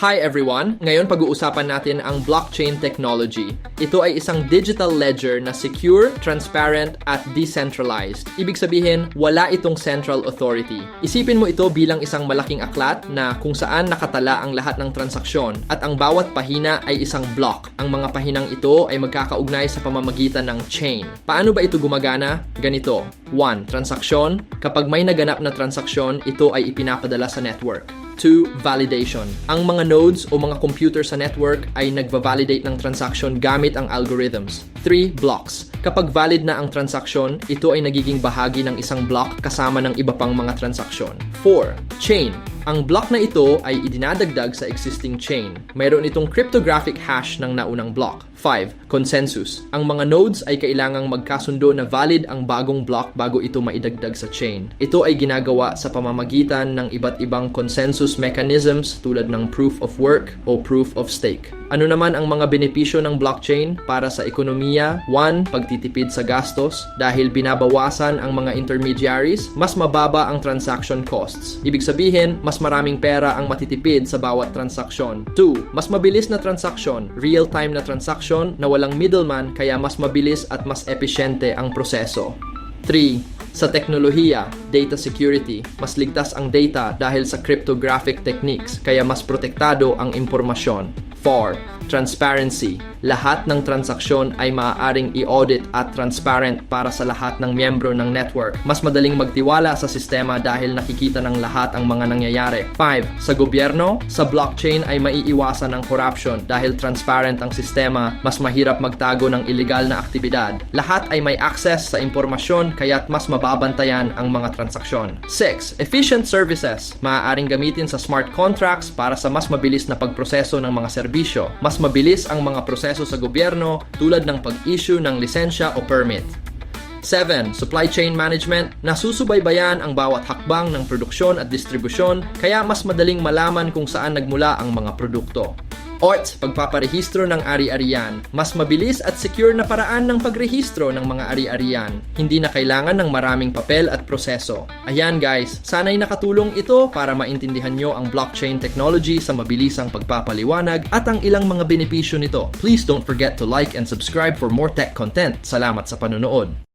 Hi everyone! Ngayon pag-uusapan natin ang blockchain technology. Ito ay isang digital ledger na secure, transparent, at decentralized. Ibig sabihin, wala itong central authority. Isipin mo ito bilang isang malaking aklat na kung saan nakatala ang lahat ng transaksyon at ang bawat pahina ay isang block. Ang mga pahinang ito ay magkakaugnay sa pamamagitan ng chain. Paano ba ito gumagana? Ganito. 1. Transaksyon. Kapag may naganap na transaksyon, ito ay ipinapadala sa network. 2. Validation. Ang mga nodes o mga computer sa network ay nagva-validate ng transaction gamit ang algorithms. 3. Blocks. Kapag valid na ang transaction, ito ay nagiging bahagi ng isang block kasama ng iba pang mga transaksyon. 4. Chain. Ang block na ito ay idinadagdag sa existing chain. Mayroon itong cryptographic hash ng naunang block. 5. Consensus. Ang mga nodes ay kailangang magkasundo na valid ang bagong block bago ito maidagdag sa chain. Ito ay ginagawa sa pamamagitan ng iba't ibang consensus mechanisms tulad ng proof of work o proof of stake. Ano naman ang mga benepisyo ng blockchain para sa ekonomiya? 1. Pagtitipid sa gastos. Dahil binabawasan ang mga intermediaries, mas mababa ang transaction costs. Ibig sabihin, mas maraming pera ang matitipid sa bawat transaksyon. 2. Mas mabilis na transaksyon. Real-time na transaction na walang middleman kaya mas mabilis at mas epesyente ang proseso. 3. Sa teknolohiya, data security, mas ligtas ang data dahil sa cryptographic techniques kaya mas protektado ang impormasyon. 4. Transparency. Lahat ng transaksyon ay maaaring i-audit at transparent para sa lahat ng miyembro ng network. Mas madaling magtiwala sa sistema dahil nakikita ng lahat ang mga nangyayari. 5. Sa gobyerno, sa blockchain ay maiiwasan ang corruption dahil transparent ang sistema, mas mahirap magtago ng illegal na aktibidad. Lahat ay may access sa impormasyon kaya't mas mababantayan ang mga transaksyon. 6. Efficient services. Maaaring gamitin sa smart contracts para sa mas mabilis na pagproseso ng mga serbisyo. Mas mabilis ang mga proseso sa gobyerno tulad ng pag-issue ng lisensya o permit. 7. Supply chain management. Nasusubaybayan ang bawat hakbang ng produksyon at distribusyon kaya mas madaling malaman kung saan nagmula ang mga produkto. 8. Pagpaparehistro ng ari-arian. Mas mabilis at secure na paraan ng pagrehistro ng mga ari-arian. Hindi na kailangan ng maraming papel at proseso. Ayan guys, sana'y nakatulong ito para maintindihan nyo ang blockchain technology sa mabilisang pagpapaliwanag at ang ilang mga benepisyo nito. Please don't forget to like and subscribe for more tech content. Salamat sa panonood.